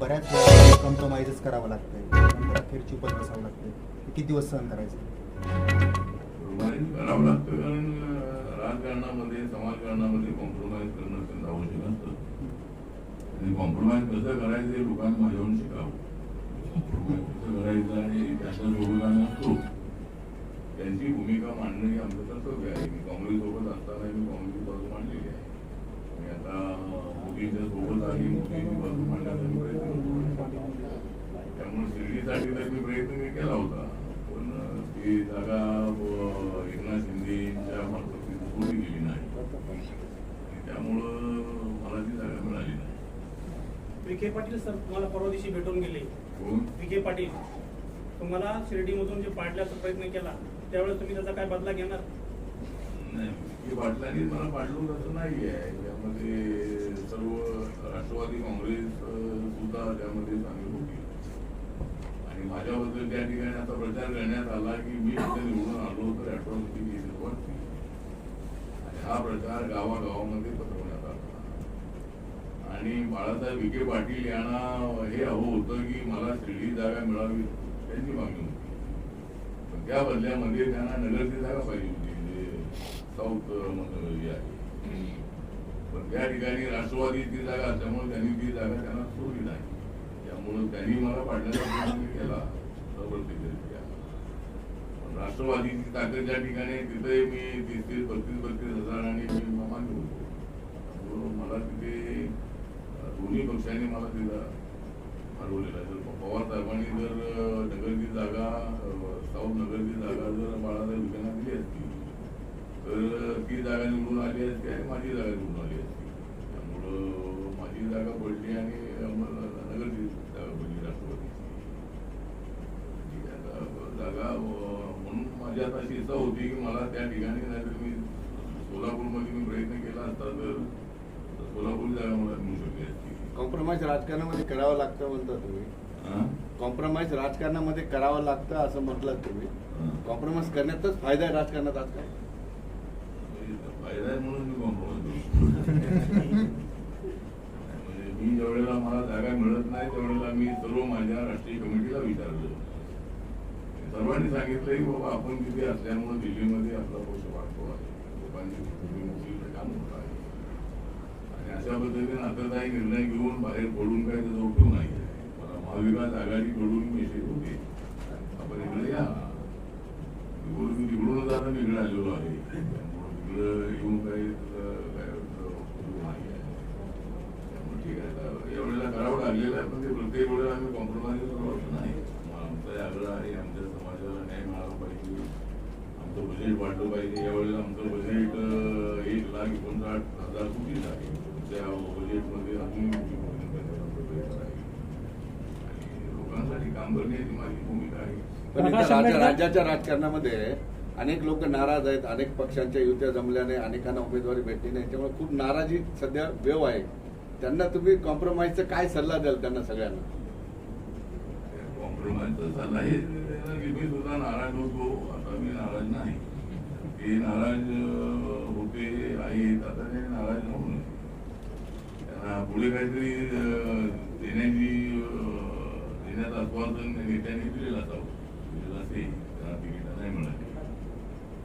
बऱ्याच कॉम्प्रोमाइजेस करावं लागतंय. नंतर अखेर बसावं लागतंय. किती दिवस सहन करायचं? करावं लागतं कारण राजकारणामध्ये समाजकारणामध्ये कॉम्प्रोमाइज करणं अत्यंत आवश्यक असतं. आणि कॉम्प्रोमाइज कसं करायचं हे लोकांना माझ्याहून शिकावं. कॉम्प्रोमाइज कसं करायचं आणि त्याचा सोबत आम्ही असतो त्यांची भूमिका मांडणं हे आमचं कर्तव्य आहे. मी काँग्रेससोबत असताना मी काँग्रेस बाजू मांडलेली आहे. मी आता मोदींच्या सोबत आहे. मोदींची बाजू मांडण्याचा प्रयत्न त्यामुळे शिर्डीसाठी तर मी प्रयत्न मी केला होता. पण ती जागा एकनाथ शिंदेच्या मार्फत सोडली गेली नाही. त्यामुळं मला ती जागा मिळाली नाही. विखे पाटील सर तुम्हाला परवा दिवशी भेटून गेले. विखे पाटील. तुम्हाला शिर्डीमधून जे पाडण्याचा प्रयत्न केला त्यावेळेस तुम्ही त्याचा काय बदला घेणार? नाही. विखे पाटलांनी मला पाडलं तसं नाही आहे त्यामध्ये सर्व राष्ट्रवादी काँग्रेस सुद्धा त्यामध्ये सामील होती. आणि माझ्याबद्दल त्या ठिकाणी आता प्रचार करण्यात आला की मी तिथे निवडून आलो तर राष्ट्रवादी गेली वाटतील आणि हा प्रचार गावागावामध्ये पसरवण्यात आला. आणि बाळासाहेब विखे पाटील यांना हे हवं होतं की मला शिर्डी जागा मिळावी त्यांची मागणी होती. पण त्या बदल्यामध्ये त्यांना नगरची जागा पाहिजे होती. साऊथमध्ये आहे पण त्या ठिकाणी राष्ट्रवादीची जागा असल्यामुळे त्यांनी ती जागा त्यांना सोडली नाही. त्यामुळे त्यांनी मला पाडण्याचा प्रयत्न केला जबरदस्तीरित्या पण राष्ट्रवादीची ताकद ज्या ठिकाणी तिथे मी तीस तीस बत्तीस बत्तीस हजार आणि मी मान्य होतो मला तिथे दोन्ही पक्षांनी मला तिथं हरवलेला जर पवार साहेबांनी जर नगरची जागा साऊथ नगरची जागा जर बाळासाहेब तर ती जागा निवडून आली असती आणि माझी जागा निवडून आली असती. त्यामुळं माझी जागा पडली आणि नगरची जागा पडली राष्ट्रवादीची. जागा म्हणून माझी आता इच्छा होती की मला त्या ठिकाणी नाहीतर मी सोलापूरमध्ये मी प्रयत्न केला असता तर सोलापूर जागा मला मिळू शकली असती. कॉम्प्रोमाइज राजकारणामध्ये करावं लागतं म्हणता तुम्ही? कॉम्प्रोमाइज राजकारणामध्ये करावं लागतं असं म्हटलं तुम्ही. कॉम्प्रोमाइज करण्यातच फायदा आहे राजकारणात आज काय म्हणजे फायदा आहे म्हणून मी कॉम्प्रोमाइज म्हणजे मी ज्यावेळेला मला जागा मिळत नाही त्यावेळेला मी सर्व माझ्या राष्ट्रीय कमिटीला विचारलं. सर्वांनी सांगितलं की बाबा आपण तिथे असल्यामुळे दिल्लीमध्ये आपला पक्ष वाढतो आहे. लोकांची काम होत आहे. आणि अशा पद्धतीने आता काही निर्णय घेऊन बाहेर पडून काही त्याचा उपयोग नाही. मला महाविकास आघाडीकडून मेसेज होते. आपण इकडे या. बोलून तिकडूनच आता इकडे आलेलो आहे. यावेळेला करावं लागलेलं आहे पण ते प्रत्येक वेळेला आम्ही कॉम्प्रोमाइज करत नाही मग आमचा आग्रह आहे. आमच्या समाजाला न्याय मिळाला पाहिजे आमचं बजेट वाढलं पाहिजे यावेळेला आमचं बजेट अं, एक लाख एकोणसाठ हजार कोटीच आहे त्या बजेटमध्ये अजून लोकांसाठी काम करण्याची माझी भूमिका आहे राज्याच्या राजकारणामध्ये अनेक लोक नाराज आहेत अनेक पक्षांच्या युत्या जमल्याने अनेकांना उमेदवारी भेटली नाही. त्यामुळे खूप नाराजी सध्या वेव आहे. त्यांना तुम्ही कॉम्प्रोमाइजचा काय सल्ला द्याल त्यांना सगळ्यांना? कॉम्प्रोमाइजचा सल्ला हे मी सुद्धा नाराज होतो. आता मी नाराज नाही. ते नाराज होते आहेत. आता ते नाराज होऊ नये. त्यांना पुढे काहीतरी देण्याची देण्याचा आश्वासन नेत्यांनी दिलेलं असावं दिलेलं असेल त्यांना तिकीट नाही मिळाली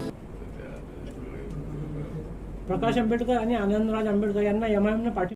तर त्या- त्या सगळे- प्रकाश आंबेडकर आणि आनंदराज आंबेडकर यांना एमआयएमने पाठी